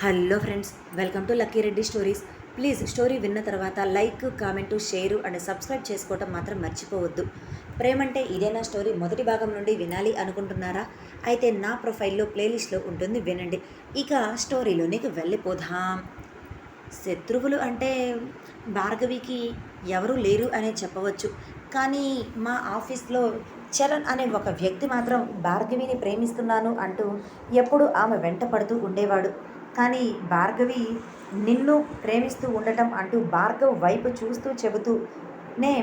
Hello friends welcome to Lucky Reddy stories. Please story విన్న తర్వాత like comment share and subscribe చేసుకోవటం మాత్రం మర్చిపోవద్దు. ప్రేమంటే ఇదేనా స్టోరీ మొదటి భాగం నుండి వినాలి అనుకుంటున్నారా? అయితే నా ప్రొఫైల్లో ప్లేలిస్ట్లో ఉంటుంది వినండి. ఇక స్టోరీలోనికి వెళ్ళిపోదాం. శత్రువులు అంటే భార్గవికి ఎవరు లేరు అనే చెప్పవచ్చు. కానీ మా ఆఫీస్లో చరణ్ అనే ఒక వ్యక్తి మాత్రం భార్గవిని ప్రేమిస్తున్నాను అంటూ ఎప్పుడు ఆమె వెంట పడుతూ ఉండేవాడు. కానీ భార్గవి నిన్ను ప్రేమిస్తూ ఉండటం అంటూ భార్గవ్ వైపు చూస్తూ చెబుతూనే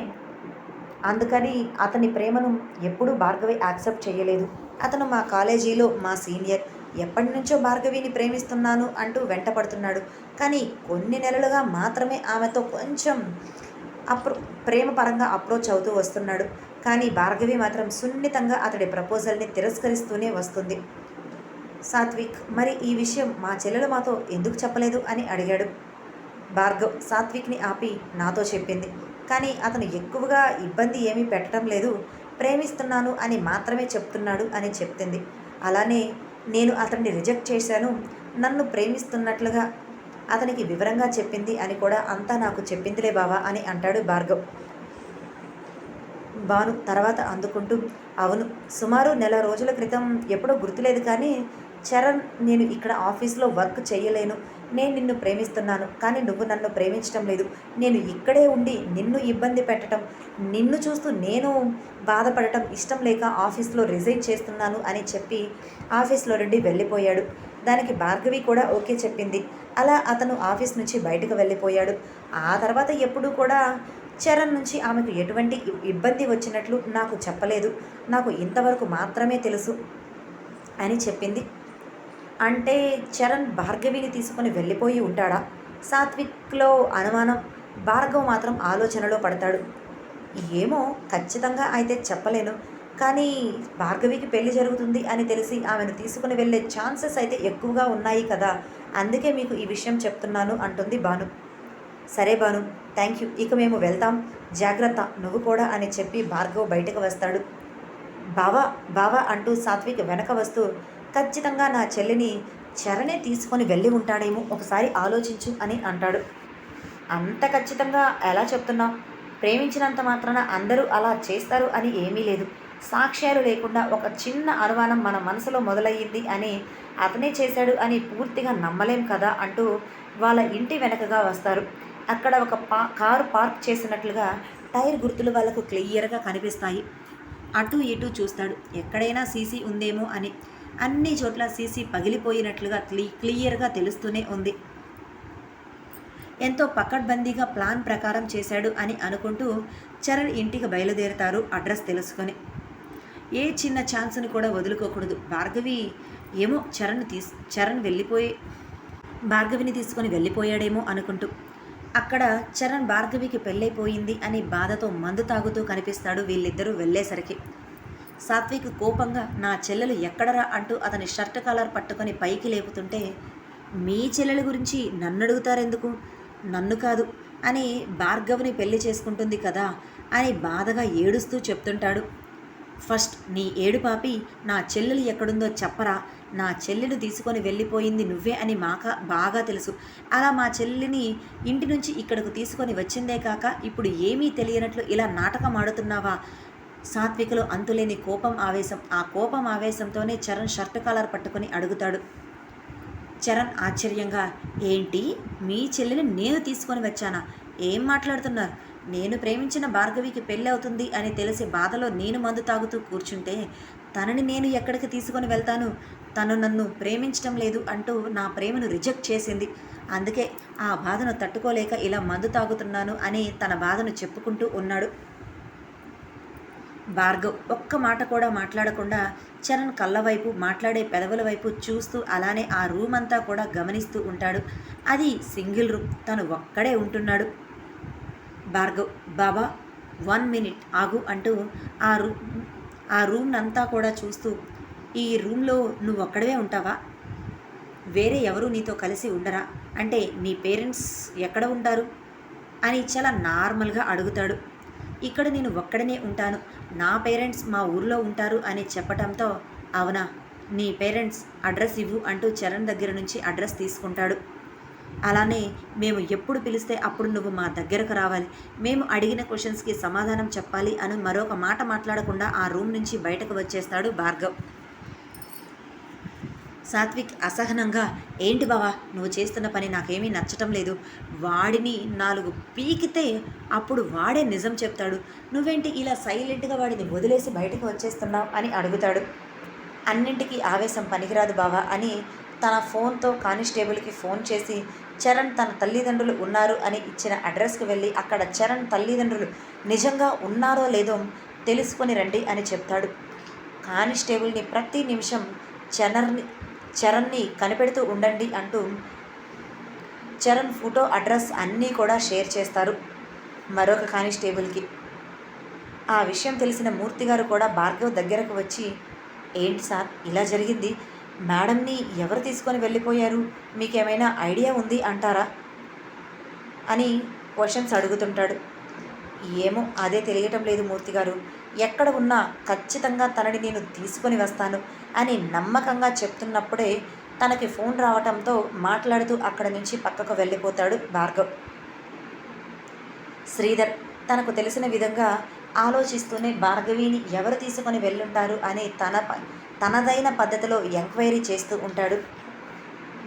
అందుకని అతని ప్రేమను ఎప్పుడూ భార్గవి యాక్సెప్ట్ చేయలేదు. అతను మా కాలేజీలో మా సీనియర్. ఎప్పటి నుంచో భార్గవిని ప్రేమిస్తున్నాను అంటూ వెంటపడుతున్నాడు. కానీ కొన్ని నెలలుగా మాత్రమే ఆమెతో కొంచెం అప్రో ప్రేమ పరంగా అప్రోచ్ అవుతూ వస్తున్నాడు. కానీ భార్గవి మాత్రం సున్నితంగా అతడి ప్రపోజల్ని తిరస్కరిస్తూనే వస్తుంది. సాత్విక్ మరి ఈ విషయం మా చెల్లెలు మాతో ఎందుకు చెప్పలేదు అని అడిగాడు. భార్గవ్ సాత్విక్ని ఆపి నాతో చెప్పింది. కానీ అతను ఎక్కువగా ఇబ్బంది ఏమీ పెట్టడం లేదు. ప్రేమిస్తున్నాను అని మాత్రమే చెప్తున్నాడు అని చెప్తుంది అలానే నేను అతన్ని రిజెక్ట్ చేశాను. నన్ను ప్రేమిస్తున్నట్లుగా అతనికి వివరంగా చెప్పింది అని కూడా అంతా నాకు చెప్పిందిలే బావా అని అంటాడు భార్గవ్. భాను తర్వాత అందుకుంటూ అవును సుమారు నెల రోజుల క్రితం ఎప్పుడో గుర్తులేదు కానీ చరణ్ నేను ఇక్కడ ఆఫీస్లో వర్క్ చేయలేను. నేను నిన్ను ప్రేమిస్తున్నాను కానీ నువ్వు నన్ను ప్రేమించడం లేదు. నేను ఇక్కడే ఉండి నిన్ను ఇబ్బంది పెట్టడం నిన్ను చూస్తూ నేను బాధపడటం ఇష్టం లేక ఆఫీస్లో రిజైన్ చేస్తున్నాను అని చెప్పి ఆఫీస్లో నుండి వెళ్ళిపోయాడు. దానికి భార్గవి కూడా ఓకే చెప్పింది. అలా అతను ఆఫీస్ నుంచి బయటకు వెళ్ళిపోయాడు. ఆ తర్వాత ఎప్పుడూ కూడా చరణ్ నుంచి ఆమెకు ఎటువంటి ఇబ్బంది వచ్చినట్లు నాకు చెప్పలేదు. నాకు ఇంతవరకు మాత్రమే తెలుసు అని చెప్పింది. అంటే చరణ్ భార్గవిని తీసుకుని వెళ్ళిపోయి ఉంటాడా? సాత్విక్లో అనుమానం భార్గవ్ మాత్రం ఆలోచనలో పడతాడు. ఏమో ఖచ్చితంగా అయితే చెప్పలేను. కానీ భార్గవికి పెళ్ళి జరుగుతుంది అని తెలిసి ఆమెను తీసుకుని వెళ్ళే ఛాన్సెస్ అయితే ఎక్కువగా ఉన్నాయి కదా. అందుకే మీకు ఈ విషయం చెప్తున్నాను అంటుంది భాను. సరే భాను థ్యాంక్ యూ. ఇక మేము వెళ్తాం. జాగ్రత్త నువ్వు కూడా అని చెప్పి భార్గవ్ బయటకు వస్తాడు. బావా బావా అంటూ సాత్విక్ వెనక వస్తూ ఖచ్చితంగా నా చెల్లిని చరణే తీసుకొని వెళ్ళి ఉంటాడేమో ఒకసారి ఆలోచించు అని అంటాడు. అంత ఖచ్చితంగా ఎలా చెప్తున్నావు ప్రేమించినంత మాత్రాన అందరూ అలా చేస్తారు అని ఏమీ లేదు. సాక్ష్యాలు లేకుండా ఒక చిన్న అనుమానం మన మనసులో మొదలయ్యింది అని అతనే చేశాడు అని పూర్తిగా నమ్మలేం కదా అంటూ వాళ్ళ ఇంటి వెనకగా వస్తారు. అక్కడ ఒక పా కారు పార్క్ చేసినట్లుగా టైర్ గుర్తులు వాళ్ళకు క్లియర్గా కనిపిస్తాయి. అటు ఇటు చూస్తాడు. ఎక్కడైనా సీసీ ఉందేమో అని. అన్ని చోట్ల సీసీ పగిలిపోయినట్లుగా క్లీ క్లియర్గా తెలుస్తూనే ఉంది. ఎంతో పకడ్బందీగా ప్లాన్ ప్రకారం చేశాడు అని అనుకుంటూ చరణ్ ఇంటికి బయలుదేరుతారు అడ్రస్ తెలుసుకొని. ఏ చిన్న ఛాన్స్ని కూడా వదులుకోకూడదు. భార్గవి ఏమో చరణ్ తీస్ చరణ్ వెళ్ళిపోయి భార్గవిని తీసుకొని వెళ్ళిపోయాడేమో అనుకుంటూ. అక్కడ చరణ్ భార్గవికి పెళ్ళైపోయింది అని బాధతో మందు తాగుతూ కనిపిస్తాడు వీళ్ళిద్దరూ వెళ్ళేసరికి. సాత్విక్ కోపంగా నా చెల్లెలు ఎక్కడరా అంటూ అతని షర్ట్ కాలర్ పట్టుకొని పైకి లేపుతుంటే మీ చెల్లెల గురించి నన్ను అడుగుతారెందుకు నన్ను కాదు అని భార్గవ్ని పెళ్ళి చేసుకుంటుంది కదా అని బాధగా ఏడుస్తూ చెప్తుంటాడు. ఫస్ట్ నీ ఏడు పాపి నా చెల్లెలు ఎక్కడుందో చెప్పరా. నా చెల్లెలు తీసుకొని వెళ్ళిపోయింది నువ్వే అని మాక బాగా తెలుసు. అలా మా చెల్లిని ఇంటి నుంచి ఇక్కడకు తీసుకొని వచ్చిందే కాక ఇప్పుడు ఏమీ తెలియనట్లు ఇలా నాటకం ఆడుతున్నావా? సాత్వికలో అంతులేని కోపం ఆవేశం. ఆ కోపం ఆవేశంతోనే చరణ్ షర్ట్ కాలర్ పట్టుకొని అడుగుతాడు. చరణ్ ఆశ్చర్యంగా ఏంటి? మీ చెల్లెని నేను తీసుకొని వచ్చానా? ఏం మాట్లాడుతున్నారు? నేను ప్రేమించిన భార్గవికి పెళ్ళి అవుతుంది అని తెలిసి బాధలో నేను మందు తాగుతూ కూర్చుంటే తనని నేను ఎక్కడికి తీసుకొని వెళ్తాను? తను నన్ను ప్రేమించడం లేదు అంటూ నా ప్రేమను రిజెక్ట్ చేసింది. అందుకే ఆ బాధను తట్టుకోలేక ఇలా మందు తాగుతున్నాను అని తన బాధను చెప్పుకుంటూ ఉన్నాడు. భార్గవ్ ఒక్క మాట కూడా మాట్లాడకుండా చరణ్ కళ్ళ వైపు మాట్లాడే పెదవుల వైపు చూస్తూ అలానే ఆ రూమ్ అంతా కూడా గమనిస్తూ ఉంటాడు. అది సింగిల్ రూమ్. తను ఒక్కడే ఉంటున్నాడు. భార్గవ్ బాబా వన్ మినిట్ ఆగు అంటూ ఆ రూమ్ ఆ రూమ్నంతా కూడా చూస్తూ ఈ రూమ్లో నువ్వు ఒక్కడవే ఉంటావా? వేరే ఎవరు నీతో కలిసి ఉండరా? అంటే నీ పేరెంట్స్ ఎక్కడ ఉంటారు? అని చాలా నార్మల్గా అడుగుతాడు. ఇక్కడ నేను ఒక్కడనే ఉంటాను. నా పేరెంట్స్ మా ఊర్లో ఉంటారు అని చెప్పటంతో అవునా? నీ పేరెంట్స్ అడ్రస్ ఇవ్వు అంటూ చరణ్ దగ్గర నుంచి అడ్రస్ తీసుకుంటాడు. అలానే మేము ఎప్పుడు పిలిస్తే అప్పుడు నువ్వు మా దగ్గరకు రావాలి. మేము అడిగిన క్వశ్చన్స్కి సమాధానం చెప్పాలి అని మరొక మాట మాట్లాడకుండా ఆ రూమ్ నుంచి బయటకు వచ్చేస్తాడు భార్గవ్. సాత్విక్ అసహనంగా ఏంటి బావా నువ్వు చేస్తున్న పని నాకేమీ నచ్చటం లేదు. వాడిని నాలుగు పీకితే అప్పుడు వాడే నిజం చెప్తాడు. నువ్వేంటి ఇలా సైలెంట్గా వాడిని వదిలేసి బయటకు వచ్చేస్తున్నావు? అని అడుగుతాడు. అన్నింటికీ ఆవేశం పనికిరాదు బావా అని తన ఫోన్తో కానిస్టేబుల్కి ఫోన్ చేసి చరణ్ తన తల్లిదండ్రులు ఉన్నారు అని ఇచ్చిన అడ్రస్కి వెళ్ళి అక్కడ చరణ్ తల్లిదండ్రులు నిజంగా ఉన్నారో లేదో తెలుసుకొని రండి అని చెప్తాడు. కానిస్టేబుల్ని ప్రతి నిమిషం చరణ్ని చరణ్ని కనిపెడుతూ ఉండండి అంటూ చరణ్ ఫోటో అడ్రస్ అన్నీ కూడా షేర్ చేస్తారు మరొక కానిస్టేబుల్కి. ఆ విషయం తెలిసిన మూర్తి గారు కూడా భార్గవ్ దగ్గరకు వచ్చి ఏంటి సార్ ఇలా జరిగింది? మేడంని ఎవరు తీసుకొని వెళ్ళిపోయారు? మీకేమైనా ఐడియా ఉంది అంటారా? అని క్వశ్చన్స్ అడుగుతుంటాడు. ఏమో అదే తెలియటం లేదు మూర్తి గారు ఎక్కడ ఉన్నా ఖచ్చితంగా తనని నేను తీసుకొని వస్తాను అని నమ్మకంగా చెప్తున్నప్పుడే తనకి ఫోన్ రావటంతో మాట్లాడుతూ అక్కడ నుంచి పక్కకు వెళ్ళిపోతాడు భార్గవ్. శ్రీధర్ తనకు తెలిసిన విధంగా ఆలోచిస్తూనే భార్గవిని ఎవరు తీసుకొని వెళ్ళుంటారు అని తన ప- తనదైన పద్ధతిలో ఎంక్వైరీ చేస్తూ ఉంటాడు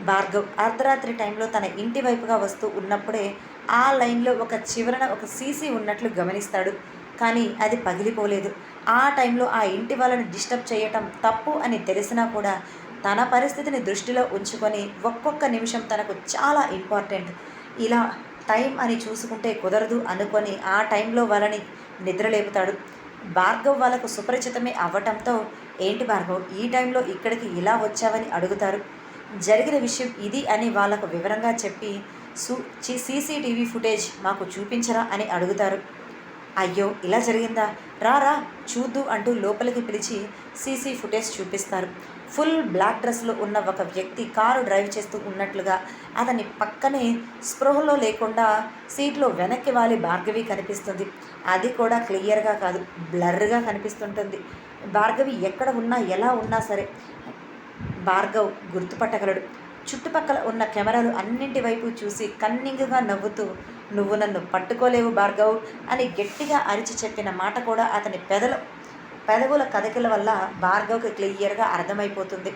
భార్గవ్. అర్ధరాత్రి టైంలో తన ఇంటి వైపుగా వస్తూ ఉన్నప్పుడే ఆ లైన్లో ఒక చివరన ఒక సీసీ ఉన్నట్లు గమనిస్తాడు. కానీ అది పగిలిపోలేదు. ఆ టైంలో ఆ ఇంటి వాళ్ళని డిస్టర్బ్ చేయటం తప్పు అని తెలిసినా కూడా తన పరిస్థితిని దృష్టిలో ఉంచుకొని ఒక్కొక్క నిమిషం తనకు చాలా ఇంపార్టెంట్. ఇలా టైం అని చూసుకుంటే కుదరదు అనుకొని ఆ టైంలో వాళ్ళని నిద్రలేపుతాడు. భార్గవ్ వాళ్ళకు సుపరిచితమే అవ్వటంతో ఏంటి భార్గవ్ ఈ టైంలో ఇక్కడికి ఇలా వచ్చావని అడుగుతారు? జరిగిన విషయం ఇది అని వాళ్ళకు వివరంగా చెప్పి సు సీసీటీవీ ఫుటేజ్ మాకు చూపించరా అని అడుగుతారు. అయ్యో ఇలా జరిగిందా? రారా చూద్దు అంటూ లోపలికి పిలిచి సీసీ ఫుటేజ్ చూపిస్తారు. ఫుల్ బ్లాక్ డ్రెస్లో ఉన్న ఒక వ్యక్తి కారు డ్రైవ్ చేస్తూ ఉన్నట్లుగా అతని పక్కనే స్పృహలో లేకుండా సీట్లో వెనక్కి వాలి భార్గవి కనిపిస్తుంది. అది కూడా క్లియర్గా కాదు బ్లర్గా కనిపిస్తుంటుంది. భార్గవి ఎక్కడ ఉన్నా ఎలా ఉన్నా సరే భార్గవ్ గుర్తుపట్టగలడు. చుట్టుపక్కల ఉన్న కెమెరాలు అన్నింటి వైపు చూసి కన్నింగ్గా నవ్వుతూ నువ్వు నన్ను పట్టుకోలేవు భార్గవ్ అని గట్టిగా అరిచి చెప్పిన మాట కూడా అతని పెదల పెదవుల కదలికల వల్ల భార్గవ్కి క్లియర్గా అర్థమైపోతుంది.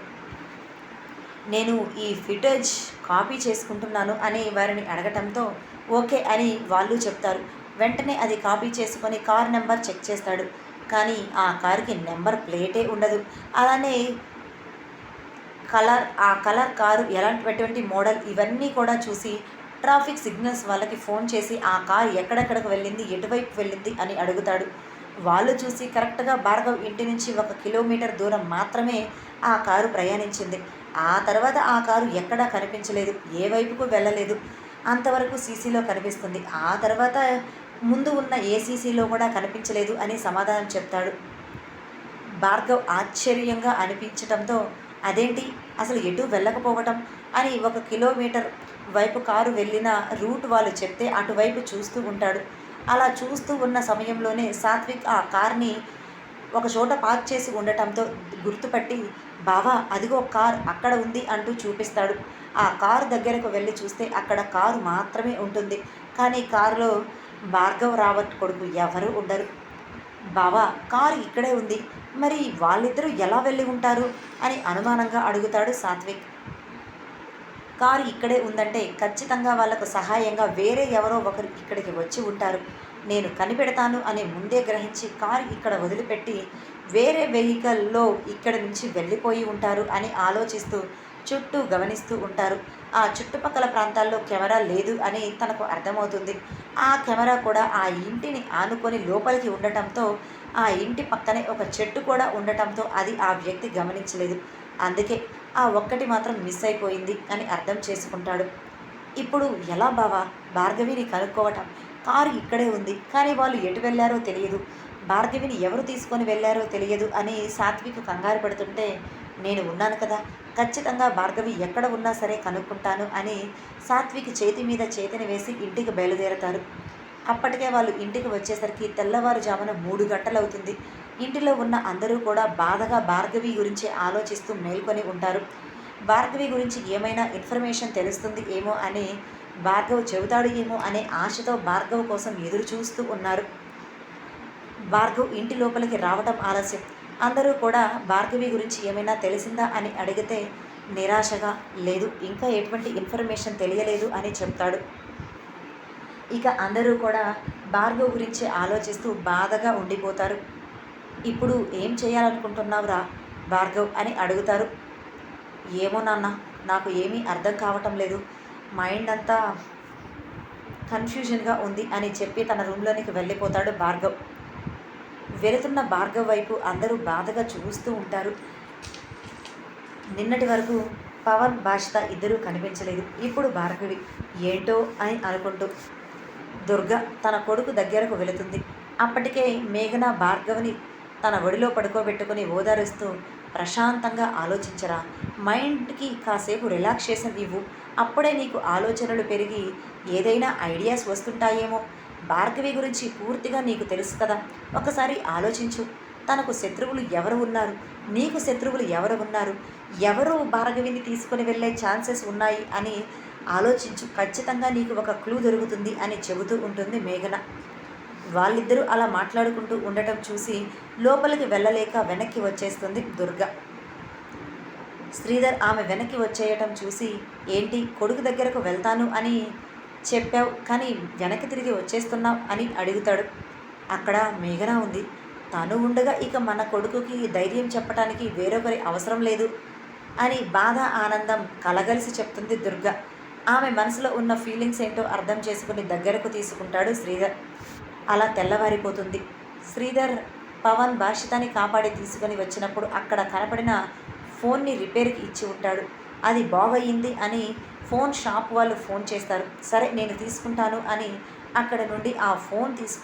నేను ఈ ఫిటేజ్ కాపీ చేసుకుంటున్నాను అని వారిని అడగటంతో ఓకే అని వాళ్ళు చెప్తారు. వెంటనే అది కాపీ చేసుకొని కార్ నెంబర్ చెక్ చేస్తాడు. కానీ ఆ కార్కి నెంబర్ ప్లేటే ఉండదు. అలానే కలర్ ఆ కలర్ కారు ఎలాంటి మోడల్ ఇవన్నీ కూడా చూసి ట్రాఫిక్ సిగ్నల్స్ వాళ్ళకి ఫోన్ చేసి ఆ కార్ ఎక్కడెక్కడికి వెళ్ళింది ఎటువైపు వెళ్ళింది? అని అడుగుతాడు. వాళ్ళు చూసి కరెక్ట్గా భార్గవ్ ఇంటి నుంచి ఒక కిలోమీటర్ దూరం మాత్రమే ఆ కారు ప్రయాణించింది. ఆ తర్వాత ఆ కారు ఎక్కడా కనిపించలేదు ఏ వైపుకు వెళ్ళలేదు. అంతవరకు సీసీలో కనిపిస్తుంది. ఆ తర్వాత ముందు ఉన్న ఏ సీసీలో కూడా కనిపించలేదు అని సమాధానం చెప్తాడు. భార్గవ్ ఆశ్చర్యంగా అనిపించటంతో అదేంటి? అసలు ఎటు వెళ్ళకపోవటం? అని ఒక కిలోమీటర్ వైపు కారు వెళ్ళిన రూట్ వాళ్ళు చెప్తే అటువైపు చూస్తూ ఉంటాడు. అలా చూస్తూ ఉన్న సమయంలోనే సాత్విక్ ఆ కార్ని ఒక చోట పార్క్ చేసి ఉండటంతో గుర్తుపట్టి బావా అదిగో కార్ అక్కడ ఉంది అంటూ చూపిస్తాడు. ఆ కారు దగ్గరకు వెళ్ళి చూస్తే అక్కడ కారు మాత్రమే ఉంటుంది. కానీ కారులో భార్గవ్ రావట్ కొడుకు ఎవరు ఉండరు. బావా కారు ఇక్కడే ఉంది. మరి వాళ్ళిద్దరూ ఎలా వెళ్ళి ఉంటారు? అని అనుమానంగా అడుగుతాడు సాత్విక్. కారు ఇక్కడే ఉందంటే ఖచ్చితంగా వాళ్ళకు సహాయంగా వేరే ఎవరో ఒకరు ఇక్కడికి వచ్చి ఉంటారు. నేను కనిపెడతాను అని ముందే గ్రహించి కారు ఇక్కడ వదిలిపెట్టి వేరే వెహికల్లో ఇక్కడ నుంచి వెళ్ళిపోయి ఉంటారు అని ఆలోచిస్తూ చుట్టూ గమనిస్తూ ఉంటారు. ఆ చుట్టుపక్కల ప్రాంతాల్లో కెమెరా లేదు అని తనకు అర్థమవుతుంది. ఆ కెమెరా కూడా ఆ ఇంటిని ఆనుకొని లోపలికి ఉండటంతో ఆ ఇంటి పక్కనే ఒక చెట్టు కూడా ఉండటంతో అది ఆ వ్యక్తి గమనించలేదు. అందుకే ఆ ఒక్కటి మాత్రం మిస్ అయిపోయింది అని అర్థం చేసుకుంటాడు. ఇప్పుడు ఎలా బావా? భార్గవిని కనుక్కోవటం. కారు ఇక్కడే ఉంది. కానీ వాళ్ళు ఎటు వెళ్ళారో తెలియదు. భార్గవిని ఎవరు తీసుకొని వెళ్ళారో తెలియదు అని సాత్విక్ కంగారు పడుతుంటే నేను ఉన్నాను కదా. ఖచ్చితంగా భార్గవి ఎక్కడ ఉన్నా సరే కనుక్కుంటాను అని సాత్విక్ చేతి మీద చేతిని వేసి ఇంటికి బయలుదేరతారు. అప్పటికే వాళ్ళు ఇంటికి వచ్చేసరికి తెల్లవారుజామున మూడు గంటలవుతుంది. ఇంటిలో ఉన్న అందరూ కూడా బాధగా భార్గవి గురించి ఆలోచిస్తూ మేల్కొని ఉంటారు. భార్గవి గురించి ఏమైనా ఇన్ఫర్మేషన్ తెలుస్తుంది ఏమో అని భార్గవ్ చెబుతాడు ఏమో అనే ఆశతో భార్గవ్ కోసం ఎదురు చూస్తూ ఉన్నారు. భార్గవ్ ఇంటి లోపలికి రావటం ఆలస్యం. అందరూ కూడా భార్గవి గురించి ఏమైనా తెలిసిందా అని అడిగితే నిరాశగా లేదు ఇంకా ఎటువంటి ఇన్ఫర్మేషన్ తెలియలేదు అని చెప్తాడు. ఇక అందరూ కూడా భార్గవ్ గురించి ఆలోచిస్తూ బాధగా ఉండిపోతారు. ఇప్పుడు ఏం చేయాలనుకుంటున్నావురా భార్గవ్ అని అడుగుతారు. ఏమో నాన్న నాకు ఏమీ అర్థం కావటం లేదు. మైండ్ అంతా కన్ఫ్యూజన్గా ఉంది అని చెప్పి తన రూమ్లోనికి వెళ్ళిపోతాడు భార్గవ్. వెళుతున్న భార్గవ్ వైపు అందరూ బాధగా చూస్తూ ఉంటారు. నిన్నటి వరకు పవన్ భాషిత ఇద్దరూ కనిపించలేదు. ఇప్పుడు భార్గవి ఏంటో అని అనుకుంటూ దుర్గ తన కొడుకు దగ్గరకు వెళుతుంది. అప్పటికే మేఘన భార్గవిని తన ఒడిలో పడుకోబెట్టుకుని ఓదారుస్తూ ప్రశాంతంగా ఆలోచించరా మైండ్కి కాసేపు రిలాక్సేషన్ ఇవ్వు అప్పుడే నీకు ఆలోచనలు పెరిగి ఏదైనా ఐడియాస్ వస్తుంటాయేమో భార్గవి గురించి పూర్తిగా నీకు తెలుసు కదా. ఒకసారి ఆలోచించు. తనకు శత్రువులు ఎవరు ఉన్నారు? నీకు శత్రువులు ఎవరు ఉన్నారు? ఎవరు భార్గవిని తీసుకొని వెళ్ళే ఛాన్సెస్ ఉన్నాయి అని ఆలోచించు. ఖచ్చితంగా నీకు ఒక క్లూ దొరుకుతుంది అని చెబుతూ ఉంటుంది మేఘన. వాళ్ళిద్దరూ అలా మాట్లాడుకుంటూ ఉండటం చూసి లోపలికి వెళ్ళలేక వెనక్కి వచ్చేస్తుంది దుర్గ. శ్రీధర్ ఆమె వెనక్కి వచ్చేయటం చూసి ఏంటి కొడుకు దగ్గరకు వెళ్తాను అని చెప్పావు కానీ వెనక్కి తిరిగి వచ్చేస్తున్నావు అని అడుగుతాడు. అక్కడ మేఘన ఉంది. తను ఉండగా ఇక మన కొడుకుకి ధైర్యం చెప్పడానికి వేరొకరి అవసరం లేదు అని బాధ ఆనందం కలగలిసి చెప్తుంది దుర్గ. ఆమె మనసులో ఉన్న ఫీలింగ్స్ ఏంటో అర్థం చేసుకుని దగ్గరకు తీసుకుంటాడు శ్రీధర్. అలా తెల్లవారిపోతుంది. శ్రీధర్ పవన్ భాషితాన్ని కాపాడి తీసుకొని వచ్చినప్పుడు అక్కడ కనపడిన ఫోన్ని రిపేర్కి ఇచ్చి ఉంటాడు. అది బాగయ్యింది అని ఫోన్ షాప్ వాళ్ళు ఫోన్ చేస్తారు. సరే నేను తీసుకుంటాను అని అక్కడ నుండి ఆ ఫోన్ తీసుకు